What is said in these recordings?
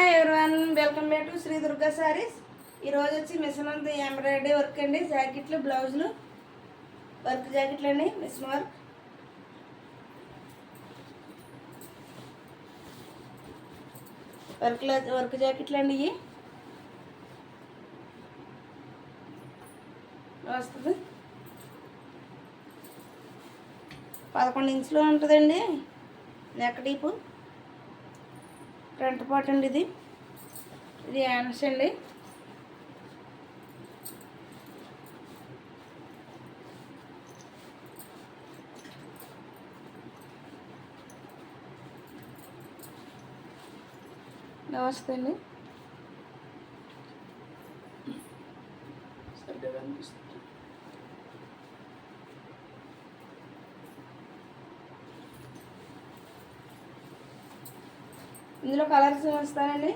Everyone welcome back to Sri Durga sarees ఈరోజు వచ్చి machine అంత ఎంబ్రాయిడరీ వర్క్ అండి. జాకెట్లు బ్లౌజులు వర్క్ జాకెట్లు అండి మిషన్ వర్క్ వర్క్ వర్క్ జాకెట్లు అండి ఇవి. వస్తుంది. పదకొండు ఇంచులు ఉంటుందండి. నెక్ డీపు ఫ్రంట్ పార్ట్ అండి ఇది. ఇది యాన్స్ అండి. నమస్తే అండి. ఇందులో కలర్స్ వస్తానండి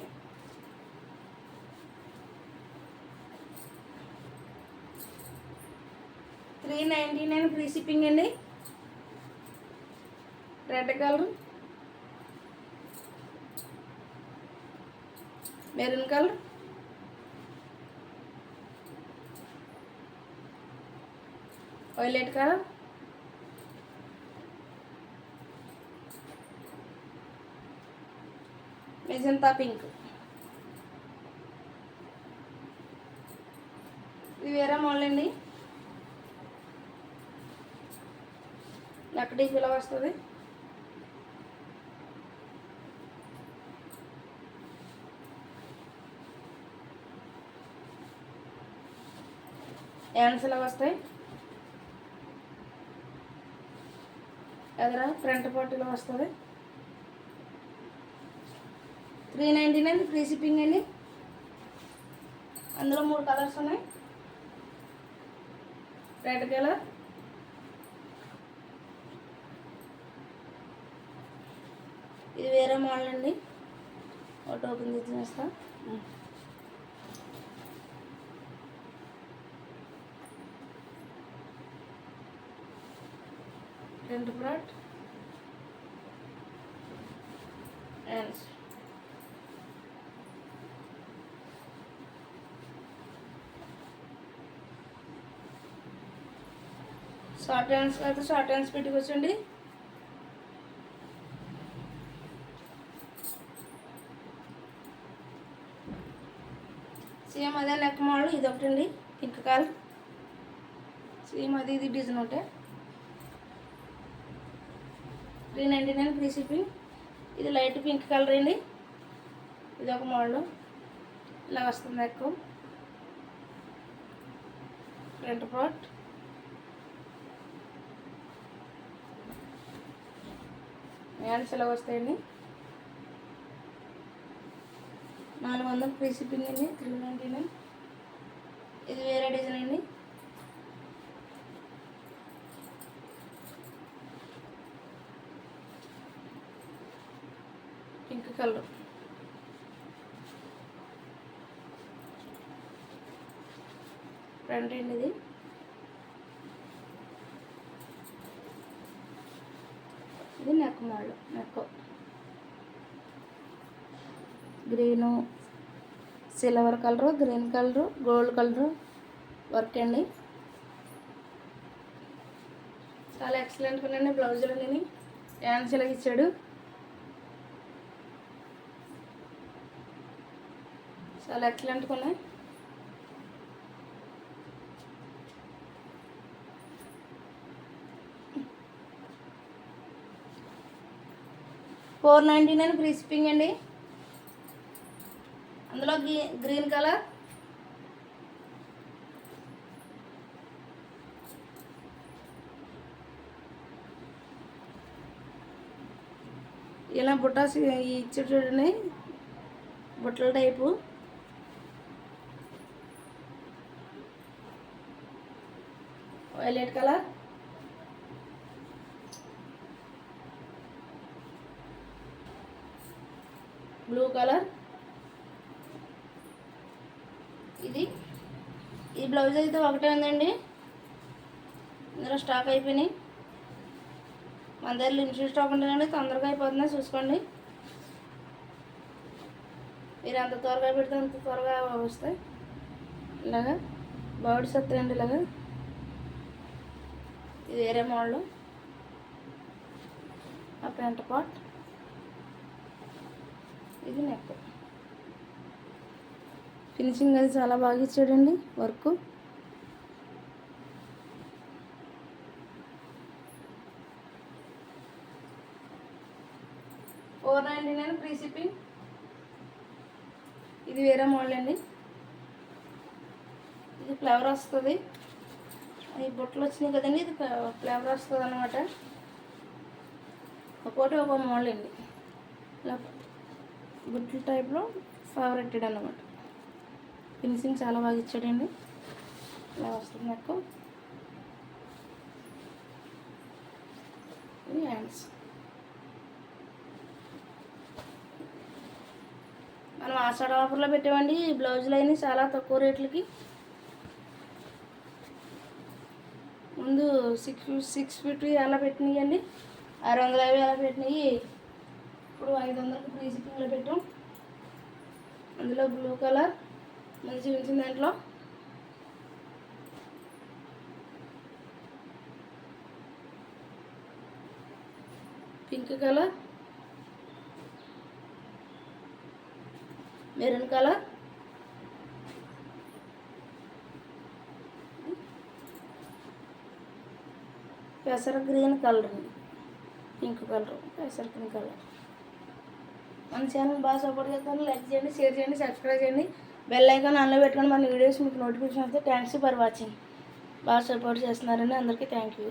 three ninety nine free shipping అండి. Red colour. Maroon colour. Violet colour. Magenta pink ఇది వేరే మోడల్ అండి. లక్కడీ ఇలా వస్తుంది. హ్యాండ్స్ ఇలా వస్తాయి. ఎదరా? ఫ్రంట్ పార్టీలో వస్తుంది. Three ninety nine free shipping అండి అందులో మూడు కలర్స్ ఉన్నాయి. రెడ్ కలర్ ఇది వేరే మోడల్ అండి. ఒకటి ఓపెన్ చేసి వేస్తా రెండు ఫ్రాట్ అండ్ షార్ట్ హ్యాండ్స్ అయితే షార్ట్ హ్యాండ్స్ పెట్టుకొచ్చండి సేమ్ అదే నెక్ మోడల్ ఇది ఒకటి అండి పింక్ కలర్ సేమ్ అది ఇది డిజైన్ ఒకటే. Three ninety nine free shipping ఇది లైట్ పింక్ కలర్ అండి. ఇది ఒక మోడల్ ఇలా వస్తుంది ఎక్కువ ఫ్రంట్ పార్ట్ హ్యాండ్స్ ఎలా వస్తాయండి. నాలుగు వందలు ఫ్రీ షిప్పింగ్ అండి త్రీ నైంటీ నైన్. ఇది వేరే డిజైన్ అండి. Pink colour. ఫ్రంట్ అండి ఇది. ఇది neck model neck green silver colour green colour gold colour work అండి. చాలా ఎక్సలెంట్గా ఉన్నాయండి బ్లౌజులు నేను హ్యాండ్స్ ఇలా ఇచ్చాడు. చాలా ఎక్సలెంట్గా ఉన్నాయి. Four ninety nine free shipping అండి. అందులో గ్రీ- గ్రీన్ కలర్. ఇలా బుట్టాస్ ఇచ్చి చూడండి. బుట్టల type. Violet colour. Blue colour. ఇది ఈ బ్లౌజ్ అయితే ఒకటే ఉందండి. ఇందులో స్టాక్ అయిపోయినాయి. మన దగ్గర లిమిటెడ్ స్టాక్ ఉంటుందండి తొందరగా అయిపోతుందా చూసుకోండి. మీరు ఎంత త్వరగా పెడితే అంత త్వరగా వస్తాయి. ఇలాగా బర్డ్స్ వస్తాయండి ఇలాగా. ఇది వేరే మోడల్. ఆ పెంట పాట్ ఇది నెక్ ఫినిషింగ్ అది చాలా బాగా ఇచ్చాడండి work four ninety nine free shipping ఇది వేరే మోడల్ అండి. ఇది ఫ్లేవర్ వస్తుంది. ఈ బుట్టలు వచ్చినాయి కదండి ఇది ఫ్లేవర్ వస్తుంది అనమాట ఒక్కోటి ఒక మోడల్ అండి. ఇలా గుట్లు టైప్లో ఫేవరెటెడ్ అనమాట ఫినిషింగ్ చాలా బాగా ఇచ్చాడండి. ఇలా వస్తుంది నాకు. ఇది హ్యాండ్స్. మనం ఆషాఢ ఆఫర్లో పెట్టామండి ఈ బ్లౌజులు అయినాయి చాలా తక్కువ రేట్లకి. ముందు సిక్స్ సిక్స్ ఫిఫ్టీ అలా పెట్టినాయండి. ఆరు వందల యాభై అలా పెట్టినాయి. ఇప్పుడు ఐదు వందలకు ఫ్రీ షిప్పింగ్లో పెట్టాం. అందులో బ్లూ కలర్ మంచి చూపించిన దాంట్లో. Pink colour maroon colour. పెసర గ్రీన్ కలర్ పింక్ కలర్ పెసర గ్రీన్ కలర్. మన ఛానల్ బాగా సపోర్ట్ చేస్తాను. లైక్ చేయండి షేర్ చేయండి సబ్స్క్రైబ్ చేయండి. బెల్ ఐకాన్ ఆన్లో పెట్టుకొని మన వీడియోస్ మీకు నోటిఫికేషన్ వస్తే థ్యాంక్స్ ఫర్ వాచింగ్ బాగా సపోర్ట్ చేస్తున్నారని అందరికీ థ్యాంక్ యూ